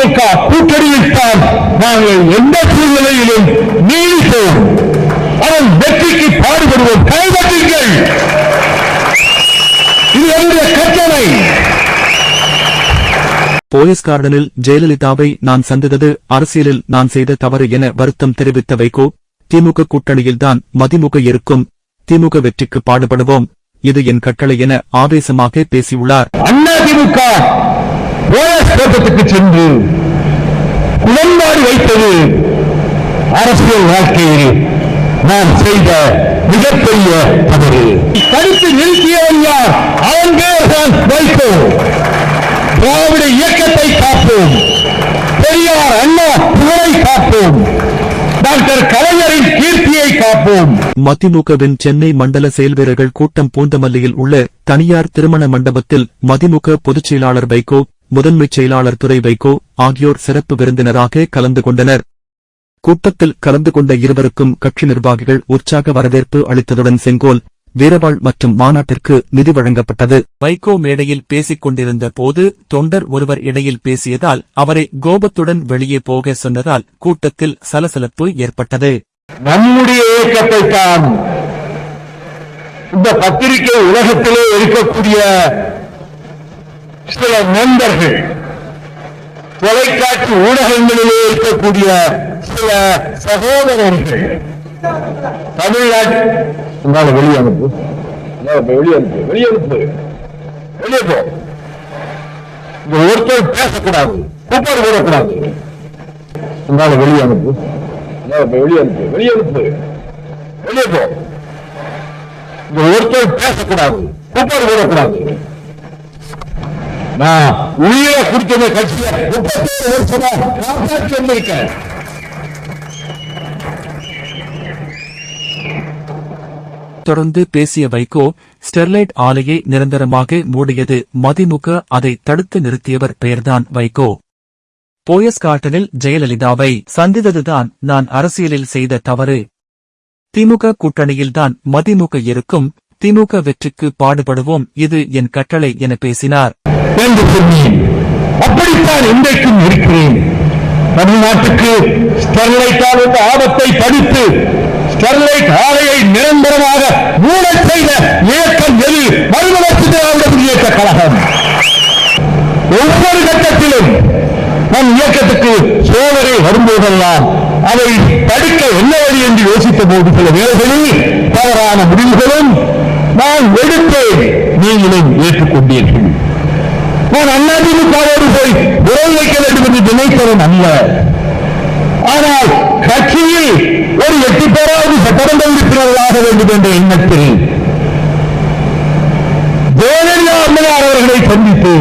திமுக கூட்டணியில் தான் நாங்கள் எந்த சூழ்நிலையிலும் நீடிப்போம். அதன் வெற்றிக்கு பாடுபடுவோம். கைதட்டுங்கள். இது என்னுடைய கட்டளை. போயஸ் கார்டனில் ஜெயலலிதாவை நான் சந்தித்தது அரசியலில் நான் செய்த தவறு என வருத்தம் தெரிவித்த வைகோ திமுக கூட்டணியில்தான் மதிமுக இருக்கும். திமுக வெற்றிக்கு பாடுபடுவோம். இது என் கட்டளை என ஆவேசமாக பேசியுள்ளார். அண்ணா திமுக தோட்டத்துக்கு சென்று உடன்பாடு வைத்தது அரசியல் வாழ்க்கையில் நான் செய்த மிகப்பெரிய தவறு. தடுத்து நிறுத்தியவன் யார்? அவன் பேர்தான் வைகோ. திராவிட இயக்கத்தை காப்போம். பெரியார் அண்ணா புகழை காப்போம். டாக்டர் கலைஞரின் கீர்த்தியை காப்போம். மதிமுகவின் சென்னை மண்டல செயல்வீரர்கள் கூட்டம் பூந்தமல்லியில் உள்ள தனியார் திருமண மண்டபத்தில் மதிமுக பொதுச் செயலாளர் வைகோ முதன்மைச் செயலாளர் துரை வைகோ ஆகியோர் சிறப்பு விருந்தினராக கலந்து கொண்டனர். கூட்டத்தில் கலந்து கொண்ட இருவருக்கும் கட்சி நிர்வாகிகள் உற்சாக வரவேற்பு அளித்ததுடன் செங்கோல் வீரவாள் மற்றும் மாநாட்டிற்கு நிதி வழங்கப்பட்டது. வைகோ மேடையில் பேசிக் கொண்டிருந்த போது தொண்டர் ஒருவர் இடையில் பேசியதால் அவரை கோபத்துடன் வெளியே போக சொன்னதால் கூட்டத்தில் சலசலப்பு ஏற்பட்டது. நம்முடைய இயக்கத்தை தான் இந்த பத்திரிகை உலகத்திலே இருக்கக்கூடிய சில நண்பர்கள் தொலைக்காட்சி ஊடகங்களிலே இருக்கக்கூடிய சில சகோதரர்கள் தமிழ்நாட்டு வெளியனுப்பு வெளியனுப்பு வெளியனுப்பு உங்களால இப்ப வெளியே போ. ஒருத்தர் பேசக்கூடாது. கூப்பாடு போடக்கூடாது. உங்களால வெளியனுப்பு வெளியனுப்பு வெளியனுப்பு இப்ப வெளியே போ. இங்க ஒருத்தர் பேசக்கூடாது. கூப்பாடு போடக்கூடாது. நான் உயிரை கொடுத்தது கட்சியை முப்பத்தி வருஷமா காப்பாற்றி வந்திருக்கேன் தொடர்ந்து பேசிய வைகோ ஸ்டெர்லைட் ஆலையை நிரந்தரமாக மூடியது மதிமுக அதை தடுத்து நிறுத்தியவர் பெயர்தான் வைகோ. போயஸ் கார்டனில் ஜெயலலிதாவை சந்தித்ததுதான் நான் அரசியலில் செய்த தவறு. திமுக கூட்டணியில்தான் மதிமுக இருக்கும் திமுக வெற்றிக்கு பாடுபடுவோம். இது என் கட்டளை என பேசினார். என்று சொன்னேன் அப்படித்தான் இன்றைக்கும் இருக்கிறேன். தமிழ்நாட்டுக்கு ஸ்டெர்லைட்டால் வந்த ஆபத்தை படித்து ஸ்டெர்லைட் ஆலையை நிரந்தரமாக மூட செய்த இயக்கம் எது? மறுமலர்ச்சி திராவிட இயக்க கழகம். ஒவ்வொரு கட்டத்திலும் நம் இயக்கத்துக்கு சோதனை வரும்போதெல்லாம் அதை தடுக்க என்ன வழி என்று யோசித்த போது சில வேலைகளில் தவறான முடிவுகளும் நான் எடுத்தேன். நீங்களும் ஏற்றுக்கொண்டீர்கள். நான் அதிமுகவோடு போய் உறவு வைக்க வேண்டும் என்று நினைத்தவன் அல்ல. ஆனால் கட்சியில் ஒரு எட்டு பேராவது சட்டமன்ற உறுப்பினர்களாக வேண்டும் என்ற எண்ணத்தில் ஜெயலலிதா அம்மையார் அவர்களை சந்தித்து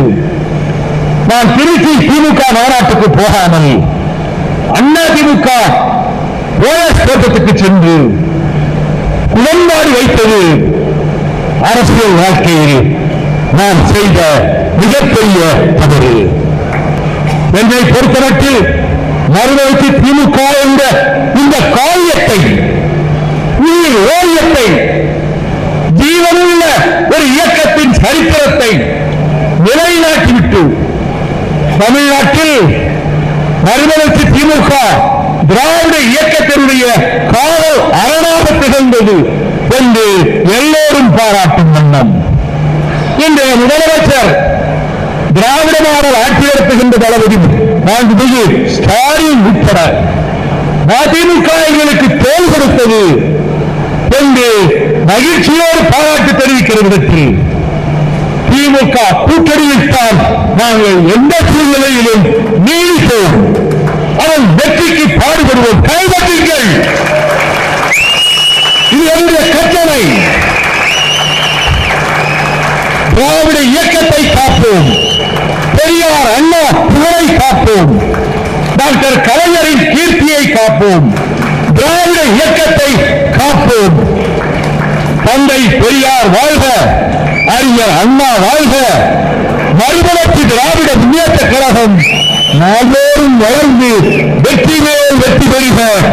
நான் திருச்சி திமுக மாநாட்டுக்கு போகாமல் அண்ணா திமுக ஓஎஸ் தோட்டத்துக்கு சென்று உடன்பாடு வைத்தது அரசியல் வாழ்க்கையில் நான் செய்த மிகப்பெரிய தவறு. என்னை பொறுத்தமட்டில் மறுநோக்கி திமுக என்ற இந்த காரியத்தை உயிர் ஓவியத்தை ஜீவனுள்ள ஒரு இயக்கத்தின் சரித்திரத்தை நிலைநாட்டிவிட்டு தமிழ்நாட்டில் மறுமலர்ச்சி திமுக திராவிட இயக்கத்தினுடைய காவல் அரணாக திகழ்ந்தது என்று பாராட்டும் வண்ணம் இன்றைய முதலமைச்சர் திராவிட மாடல் ஆட்சி நடத்துகின்ற தளபதி மாண்புமிகு ஸ்டாலின் உட்பட அதிமுக எங்களுக்கு தோல் கொடுத்தது. என்று மகிழ்ச்சியோடு பாராட்டு தெரிவிக்கிற விதத்தில் திமுக கூட்டணியில் தான் நாங்கள் எந்த சூழ்நிலையிலும் நீடிப்போம் திராவிட இயக்கத்தை காப்போம். பெரியார் அண்ணா புகழை காப்போம். டாக்டர் கலைஞரின் கீர்த்தியை காப்போம். திராவிட இயக்கத்தை காப்போம். தந்தை பெரியார் வாழ்க அறிஞர் அண்ணா வாழ்க. மறுமலர்ச்சி திராவிட முன்னேற்ற கழகம் நாள்தோறும் வளர்ந்து வெற்றி மேல் வெற்றி பெறுக.